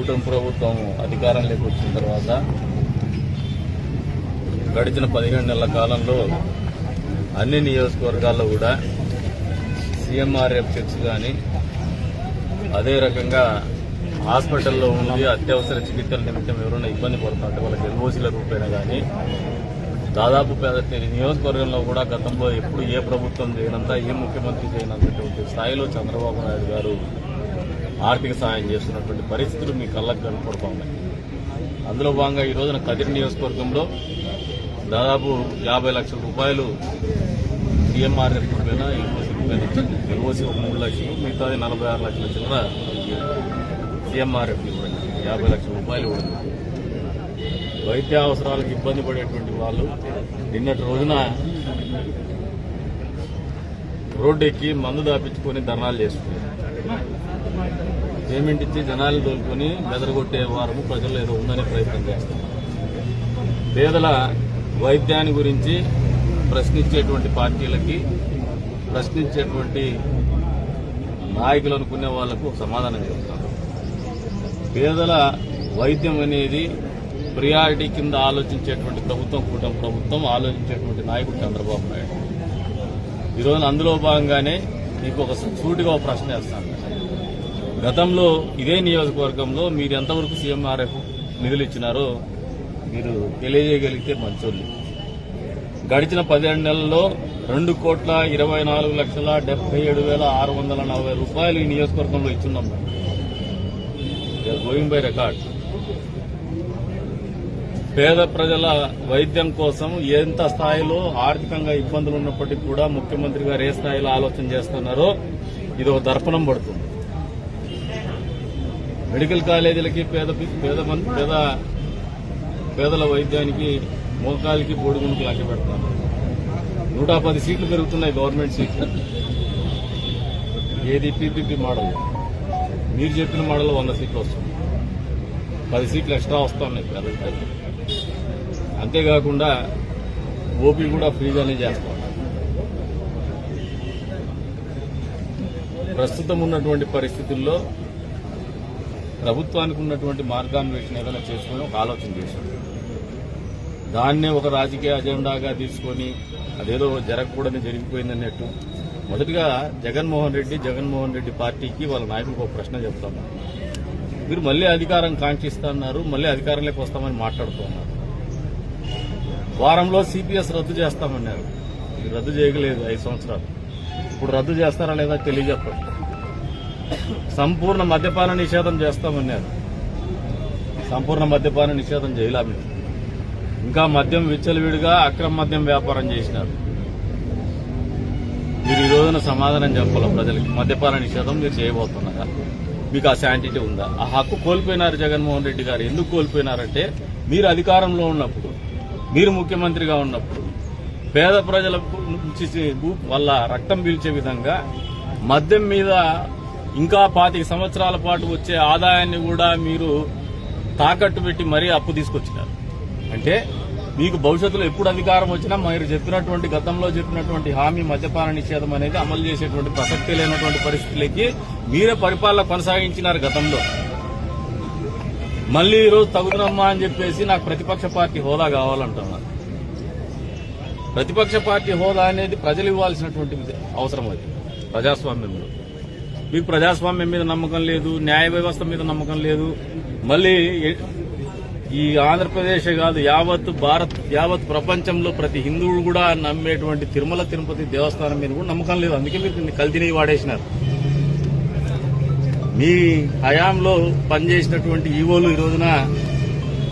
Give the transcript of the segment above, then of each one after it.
కూటమి ప్రభుత్వం అధికారంలోకి వచ్చిన తర్వాత గడిచిన పదిహేడు నెలల కాలంలో అన్ని నియోజకవర్గాల్లో కూడా సీఎంఆర్ఎఫ్ చెక్స్ కానీ అదే రకంగా హాస్పిటల్లో ఉండి అత్యవసర చికిత్సల నిమిత్తం ఎవరైనా ఇబ్బంది పడుతుంటే వాళ్ళకి ఎల్ఓసీల రూపేణ కానీ దాదాపు పేద నియోజకవర్గంలో కూడా గతంలో ఎప్పుడు ఏ ప్రభుత్వం చేయనంత ఏ ముఖ్యమంత్రి చేయనంత స్థాయిలో చంద్రబాబు నాయుడు గారు ఆర్థిక సాయం చేస్తున్నటువంటి పరిస్థితులు మీ కళ్ళకు కనపడుతూ ఉన్నాయి. అందులో భాగంగా ఈ రోజున కదిరి నియోజకవర్గంలో దాదాపు యాభై లక్షల రూపాయలు సీఎంఆర్ఎఫ్ రూపాయన ఎల్ఓసీ రూపాయన ఎల్ఓసీ ఒక మూడు లక్షలు మిగతాది నలభై ఆరు లక్షల చిల్లర సీఎంఆర్ఎఫ్ ఇవ్వండి యాభై లక్షల రూపాయలు ఇవ్వండి వైద్య అవసరాలకు ఇబ్బంది పడేటువంటి వాళ్ళు నిన్నటి రోజున రోడ్డు ఎక్కి మందు దాపించుకొని ధర్నాలు చేసుకున్నారు పేమెంట్ ఇచ్చి జనాలు దోలుకొని బెదరగొట్టే వారము ప్రజలు ఏదో ఉందనే ప్రయత్నం చేస్తాం పేదల వైద్యాన్ని గురించి ప్రశ్నించేటువంటి పార్టీలకి ప్రశ్నించేటువంటి నాయకులు అనుకునే వాళ్ళకు సమాధానం చెప్తాను. పేదల వైద్యం అనేది ప్రియారిటీ కింద ఆలోచించేటువంటి ప్రభుత్వం కూటమి ప్రభుత్వం ఆలోచించేటువంటి నాయకుడు చంద్రబాబు నాయుడు. ఈరోజు అందులో భాగంగానే మీకు ఒక సూటిగా ప్రశ్న వేస్తాను. గతంలో ఇదే నియోజకవర్గంలో మీరు ఎంతవరకు సీఎంఆర్ఎఫ్ నిధులు ఇచ్చినారో మీరు తెలియజేయగలిగితే మంచోళ్ళు. గడిచిన పదిహేడు నెలల్లో రెండు కోట్ల ఇరవై నాలుగు లక్షల డెబ్బై ఏడు వేల ఆరు వందల నలభై రూపాయలు ఈ నియోజకవర్గంలో ఇచ్చున్నాం గోయింగ్ బై రికార్డ్ పేద ప్రజల వైద్యం కోసం ఎంత స్థాయిలో ఆర్థికంగా ఇబ్బందులు ఉన్నప్పటికీ కూడా ముఖ్యమంత్రి గారు ఏ స్థాయిలో ఆలోచన చేస్తున్నారో ఇది ఒక దర్పణం పడుతుంది. మెడికల్ కాలేజీలకి పేద పేద పేద పేదల వైద్యానికి మోకాలికి బోడిగుండుకు లెక్క పెడతాను నూట పది సీట్లు పెరుగుతున్నాయి గవర్నమెంట్ సీట్లు. ఏది పీపీపీ మోడల్? మీరు చెప్పిన మోడల్ వంద సీట్లు వస్తుంది పది సీట్లు ఎక్స్ట్రా వస్తున్నాయి పేదలకి. అంతేకాకుండా ఓపీ కూడా ఫ్రీగానే చేస్తాం. ప్రస్తుతం ఉన్నటువంటి పరిస్థితుల్లో ప్రభుత్వానికి ఉన్నటువంటి మార్గాన్వేషణ ఏదైనా చేసుకుని ఒక ఆలోచన చేశాం దాన్నే ఒక రాజకీయ అజెండాగా తీసుకొని అదేదో జరగకూడని జరిగిపోయిందన్నట్టు మొదటిగా జగన్మోహన్ రెడ్డి జగన్మోహన్ రెడ్డి పార్టీకి వాళ్ళ నాయకులకు ఒక ప్రశ్న చెప్తాను. మీరు మళ్ళీ అధికారం కాంక్షిస్తున్నారు మళ్ళీ అధికారంలోకి వస్తామని మాట్లాడుతున్నారు. వారంలో సిపిఎస్ రద్దు చేస్తామన్నారు. రద్దు చేయగలేదు ఐదు సంవత్సరాలు. ఇప్పుడు రద్దు చేస్తారా లేదా తెలియజెప్పండి. సంపూర్ణ మద్యపాన నిషేధం చేస్తామన్నారు సంపూర్ణ మద్యపాన నిషేధం చేయలే మీరు ఇంకా మద్యం విచ్చలవిడిగా అక్రమ మద్యం వ్యాపారం చేసినారు. మీరు ఈ రోజున సమాధానం చెప్పాలి ప్రజలకి? మద్యపాన నిషేధం మీరు చేయబోతున్నారా? మీకు ఆ శాంటిటీ ఉందా? ఆ హక్కు కోల్పోయినారు జగన్మోహన్ రెడ్డి గారు. ఎందుకు కోల్పోయినారంటే మీరు అధికారంలో ఉన్నప్పుడు మీరు ముఖ్యమంత్రిగా ఉన్నప్పుడు పేద ప్రజల నుంచి వాళ్ళ రక్తం పీల్చే విధంగా మద్యం మీద ఇంకా పాతిక సంవత్సరాల పాటు వచ్చే ఆదాయాన్ని కూడా మీరు తాకట్టు పెట్టి మరీ అప్పు తీసుకొచ్చినారు. అంటే మీకు భవిష్యత్తులో ఎప్పుడు అధికారం వచ్చినా మీరు చెప్పినటువంటి గతంలో చెప్పినటువంటి హామీ మద్యపాన నిషేధం అనేది అమలు చేసేటువంటి ప్రసక్తి లేనటువంటి పరిస్థితులకి మీరే పరిపాలన కొనసాగించినారు గతంలో. మళ్ళీ ఈరోజు తగుదనమ్మా అని చెప్పేసి నాకు ప్రతిపక్ష పార్టీ హోదా కావాలంటున్నారు ప్రతిపక్ష పార్టీ హోదా అనేది ప్రజలు ఇవ్వాల్సినటువంటి అవసరం అది ప్రజాస్వామ్యంలో. మీకు ప్రజాస్వామ్యం మీద నమ్మకం లేదు న్యాయ వ్యవస్థ మీద నమ్మకం లేదు. మళ్ళీ ఈ ఆంధ్రప్రదేశ్ కాదు యావత్ భారత్ యావత్ ప్రపంచంలో ప్రతి హిందువుడు కూడా నమ్మేటువంటి తిరుమల తిరుపతి దేవస్థానం మీద కూడా నమ్మకం లేదు. అందుకే మీరు కల్తీని వాడేసినారు. మీ హయాంలో పనిచేసినటువంటి ఈవోలు ఈ రోజున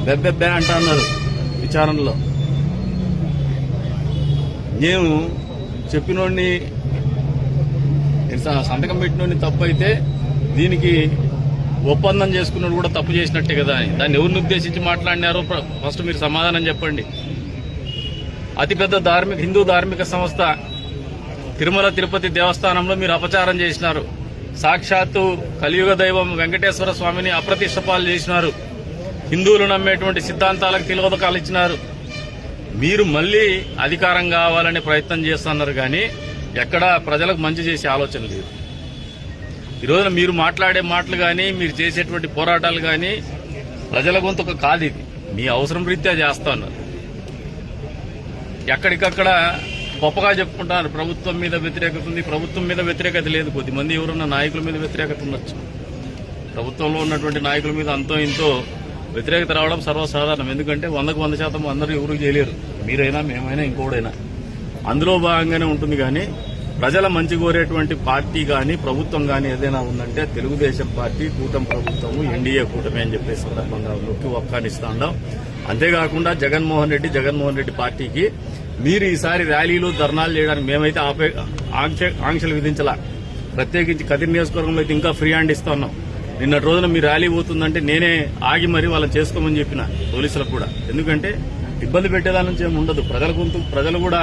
బెబ్బెబ్బే అంటున్నారు విచారణలో. నేను చెప్పినోడిని సంతకం పెట్టినోడిని తప్పు అయితే దీనికి ఒప్పందం చేసుకున్నాడు కూడా తప్పు చేసినట్టే కదా అని. దాన్ని ఎవరిని ఉద్దేశించి మాట్లాడినారో ఫస్ట్ మీరు సమాధానం చెప్పండి. అతిపెద్ద ధార్మిక హిందూ ధార్మిక సంస్థ తిరుమల తిరుపతి దేవస్థానంలో మీరు అపచారం చేసినారు. సాక్షాత్తు కలియుగ దైవం వెంకటేశ్వర స్వామిని అప్రతిష్టపాలు చేసినారు. హిందువులు నమ్మేటువంటి సిద్ధాంతాలకు తిలోదకాలు ఇచ్చినారు. మీరు మళ్ళీ అధికారం కావాలనే ప్రయత్నం చేస్తున్నారు కానీ ఎక్కడా ప్రజలకు మంచి చేసే ఆలోచన లేదు. ఈ రోజున మీరు మాట్లాడే మాటలు కానీ మీరు చేసేటువంటి పోరాటాలు కానీ ప్రజల గొంతుక కాదు ఇది. మీ అవసరం రీత్యా చేస్తా ఉన్నారు. ఎక్కడికక్కడ గొప్పగా చెప్పుకుంటారు ప్రభుత్వం మీద వ్యతిరేకత ఉంది ప్రభుత్వం మీద వ్యతిరేకత లేదు. కొద్దిమంది ఎవరున్న నాయకుల మీద వ్యతిరేకత ఉండొచ్చు. ప్రభుత్వంలో ఉన్నటువంటి నాయకుల మీద అంతో ఇంతో వ్యతిరేకత రావడం సర్వసాధారణం. ఎందుకంటే వందకు వంద శాతం అందరూ ఎవరు చేయలేరు. మీరైనా మేమైనా ఇంకోడైనా. అందులో భాగంగానే ఉంటుంది కానీ ప్రజల మంచి కోరేటువంటి పార్టీ కానీ ప్రభుత్వం కానీ ఏదైనా ఉందంటే తెలుగుదేశం పార్టీ కూటమి ప్రభుత్వము ఎన్డీఏ కూటమి అని చెప్పేసి సందర్భంగా నొక్కి ఒక్కానిస్తా ఉన్నాం అంతేకాకుండా జగన్మోహన్ రెడ్డి జగన్మోహన్ రెడ్డి పార్టీకి మీరు ఈసారి ర్యాలీలు ధర్నాలు చేయడానికి మేమైతే ఆపే ఆంక్ష- ఆంక్షలు విధించాల. ప్రత్యేకించి కదిరి నియోజకవర్గంలో అయితే ఇంకా ఫ్రీ హ్యాండ్ ఇస్తా ఉన్నాం నిన్నటి రోజున మీ ర్యాలీ పోతుందంటే నేనే ఆగి మరీ వాళ్ళని చేసుకోమని చెప్పిన పోలీసులకు కూడా. ఎందుకంటే ఇబ్బంది పెట్టేదాని నుంచి ఏమి ఉండదు. ప్రజల గొంతు ప్రజలు కూడా